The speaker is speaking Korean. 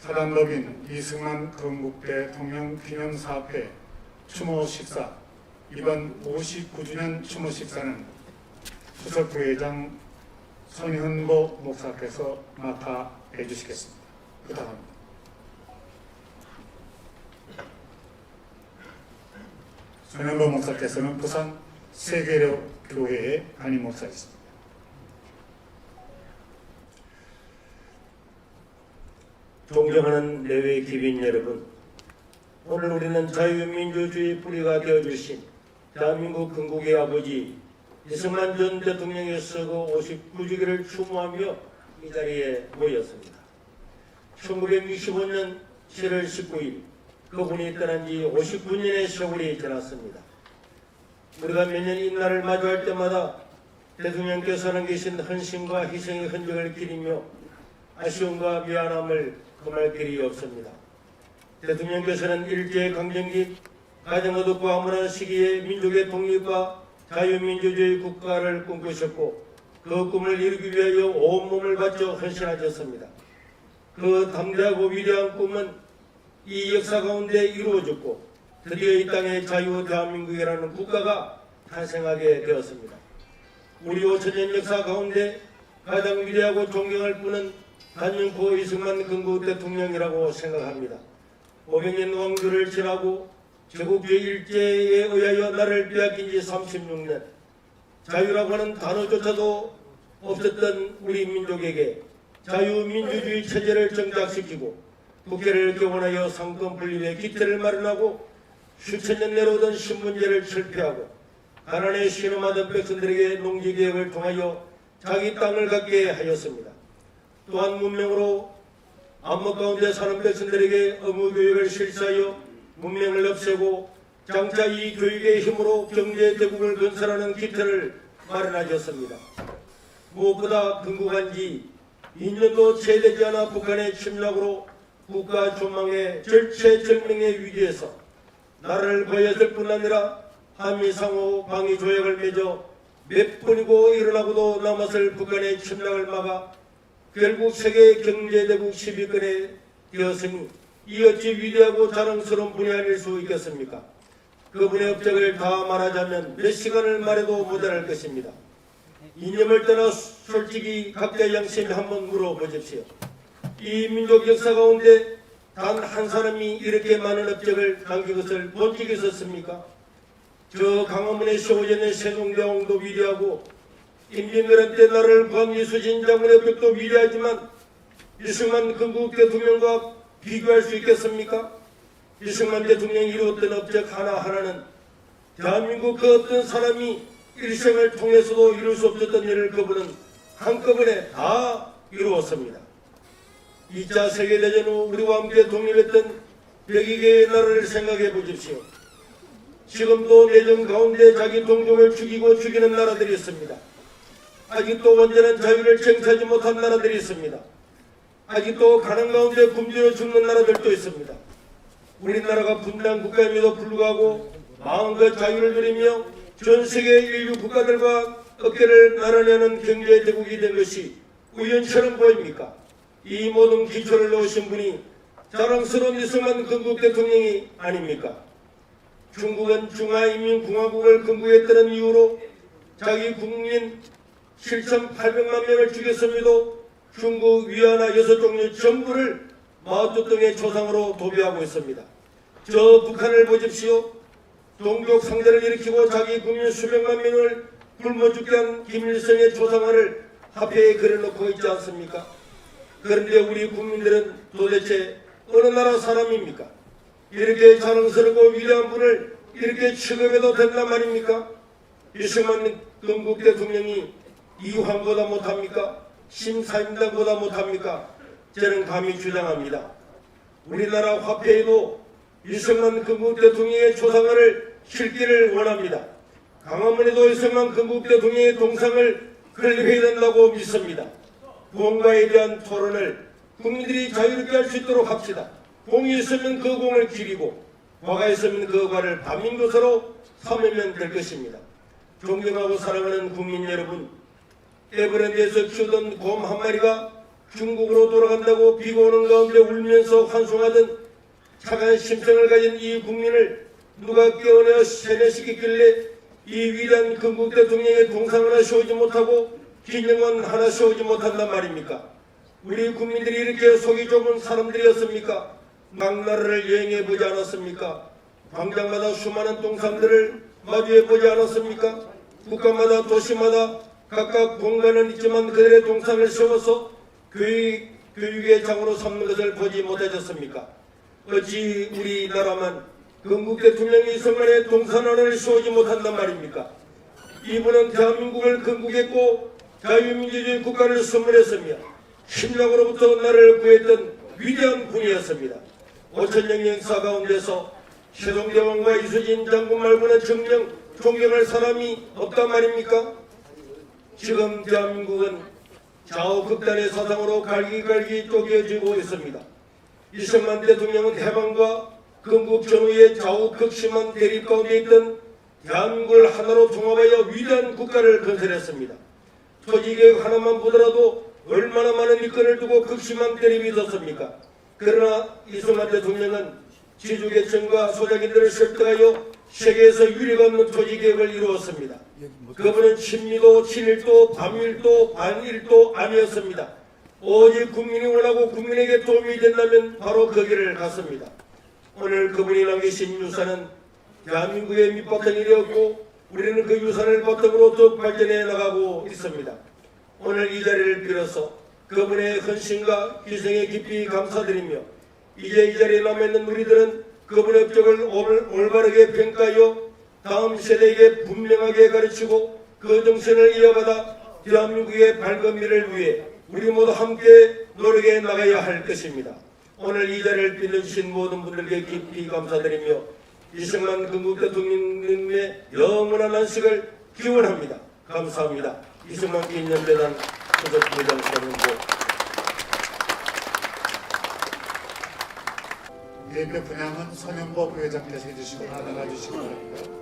사단법인 이승만 건국대 통영 기념사업회 추모 식사 이번 59주년 추모 식사는 수석 부회장 손현보 목사께서 맡아 해주시겠습니다. 부탁합니다. 손현보 목사께서는 부산 세계로 교회의 담임 목사이십니다. 존경하는 내외 기빈 여러분, 오늘 우리는 자유민주주의 뿌리가 되어주신 대한민국 건국의 아버지 이승만 전 대통령의 서거 59주기를 추모하며 이 자리에 모였습니다. 1965년 7월 19일 그분이 떠난 지 59년의 세월이 지났습니다. 우리가 매년 이 날을 마주할 때마다 대통령께서 남기신 헌신과 희생의 흔적을 기리며 아쉬움과 미안함을 금할 길이 없습니다. 대통령께서는 일제 강점기 가장 어둡고 암울한 시기에 민족의 독립과 자유민주주의 국가를 꿈꾸셨고 그 꿈을 이루기 위하여 온몸을 바쳐 헌신하셨습니다. 그 담대하고 위대한 꿈은 이 역사 가운데 이루어졌고 드디어 이 땅에 자유 대한민국이라는 국가가 탄생하게 되었습니다. 우리 5천년 역사 가운데 가장 위대하고 존경할 분은 단연코 이승만 건국 대통령이라고 생각합니다. 500년 왕조를 지나고 제국주의 일제에 의하여 나를 빼앗긴 지 36년 자유라고 하는 단어조차도 없었던 우리 민족에게 자유민주주의 체제를 정착시키고 국회를 개원하여 상권 분립의 기틀을 마련하고 수천 년 내려오던 신문제를 철폐하고 가난에 신음하던 백성들에게 농지개혁을 통하여 자기 땅을 갖게 하였습니다. 또한 문명으로 암흑 가운데 사는 백성들에게 의무교육을 실시하여 문명을 없애고 장차 이 교육의 힘으로 경제 대국을 건설하는 기틀을 마련하셨습니다. 무엇보다 건국한 지 2년도 채 되지 않아 북한의 침략으로 국가 조망의 절체절명의 위기에서 나라를 보였을 뿐 아니라 한미 상호 방위 조약을 맺어 몇 번이고 일어나고도 남았을 북한의 침략을 막아 결국 세계 경제대국 10위권에 되었으니 이 어찌 위대하고 자랑스러운 분이 아닐 수 있겠습니까? 그분의 업적을 다 말하자면 몇 시간을 말해도 모자랄 것입니다. 이념을 떠나 솔직히 각자 양심에 한번 물어보십시오. 이 민족 역사 가운데 단 한 사람이 이렇게 많은 업적을 남긴 것을 본 적이 있었습니까? 저 강화문에 세워져 세종대왕도 위대하고 임진왜란 때 나라를 구한 이수진 장군의 벽도 위대하지만 이승만 건국 대통령과 비교할 수 있겠습니까? 이승만 대통령이 이루었던 업적 하나하나는 대한민국 그 어떤 사람이 일생을 통해서도 이룰 수 없었던 일을 그분은 한꺼번에 다 이루었습니다. 2차 세계대전 후 우리와 함께 독립했던 102개의 나라를 생각해 보십시오. 지금도 내정 가운데 자기 동족을 죽이고 죽이는 나라들이 있습니다. 아직도 완전한 자유를 쟁취하지 못한 나라들이 있습니다. 아직도 가난 가운데 굶주려 죽는 나라들도 있습니다. 우리나라가 분단 국가임에도 불구하고 마음껏 자유를 누리며 전 세계 인류 국가들과 어깨를 나란히하는 경제 대국이 된 것이 우연처럼 보입니까? 이 모든 기초를 놓으신 분이 자랑스러운 이승만 건국 대통령이 아닙니까? 중국은 중화인민공화국을 건국했다는 이유로 자기 국민 7,800만 명을 죽였음에도 중국 위안화 여섯 종류 전부를 마오쩌둥의 조상으로 도배하고 있습니다. 저 북한을 보십시오. 동족 상대를 일으키고 자기 국민 수백만 명을 굶어 죽게 한 김일성의 조상화를 화폐에 그려놓고 있지 않습니까? 그런데 우리 국민들은 도대체 어느 나라 사람입니까? 이렇게 자랑스럽고 위대한 분을 이렇게 취급해도 된단 말입니까? 이승만 건국 대통령이 이황보다 못합니까? 심사임당보다 못합니까? 저는 감히 주장합니다. 우리나라 화폐에도 이승만 건국 대통령의 조상을 실기를 원합니다. 강화문에도 이승만 건국 대통령의 동상을 건립해야 된다고 믿습니다. 무언가에 대한 토론을 국민들이 자유롭게 할 수 있도록 합시다. 공이 있으면 그 공을 기리고 과가 있으면 그 과를 반민교사로 삼으면 될 것입니다. 존경하고 사랑하는 국민 여러분, 에버랜드에서 키우던 곰 한 마리가 중국으로 돌아간다고 비가 오는 가운데 울면서 환송하던 착한 심성을 가진 이 국민을 누가 깨어내어 세뇌시켰길래 이 위대한 건국 대통령의 동상 하나 세우지 못하고 기념관 하나 세우지 못한단 말입니까? 우리 국민들이 이렇게 속이 좁은 사람들이었습니까? 망나라를 여행해 보지 않았습니까? 광장마다 수많은 동상들을 마주해 보지 않았습니까? 국가마다 도시마다 각각 공간은 있지만 그들의 동상을 세워서 교육, 교육의 장으로 삼는 것을 보지 못하셨습니까? 어찌 우리나라만 건국 대통령이 성간에 동산 하나를 세우지 못한단 말입니까? 이분은 대한민국을 건국했고 자유민주주의 국가를 선물했으며 침략으로부터 나라를 구했던 위대한 분이었습니다. 5천년 역사 가운데서 세종대왕과 이수진 장군 말고는 정령 존경할 사람이 없단 말입니까? 지금 대한민국은 좌우 극단의 사상으로 갈기갈기 쪼개지고 있습니다. 이승만 대통령은 해방과 건국 전후의 좌우 극심한 대립 가운데 있던 대한민국을 하나로 통합하여 위대한 국가를 건설했습니다. 토지개혁 하나만 보더라도 얼마나 많은 일꾼을 두고 극심한 대립이 있었습니까? 그러나 이승만 대통령은 지주계층과 소작인들을 설득하여 세계에서 유례가 없는 토지 개혁을 이루었습니다. 그분은 친미도 친일도 반밀도 반일도 아니었습니다. 오직 국민이 원하고 국민에게 도움이 된다면 바로 그 길을 갔습니다. 오늘 그분이 남기신 유산은 대한민국의 밑바탕이 되었고 우리는 그 유산을 바탕으로 더욱 발전해 나가고 있습니다. 오늘 이 자리를 빌어서 그분의 헌신과 희생에 깊이 감사드리며 이제 이 자리에 남아있는 우리들은 그분의 업적을 올- 올바르게 평가하여 다음 세대에게 분명하게 가르치고 그 정신을 이어받아 대한민국의 밝은 미래를 위해 우리 모두 함께 노력해 나가야 할 것입니다. 오늘 이 자리를 빌려주신 모든 분들께 깊이 감사드리며 이승만 건국 대통령님의 영원한 안식을 기원합니다. 감사합니다. 이승만 기념재단 수석부장 권은보 대표 분양은 손영보 부회장께서 해주시고 나눠가 주시기 바랍니다.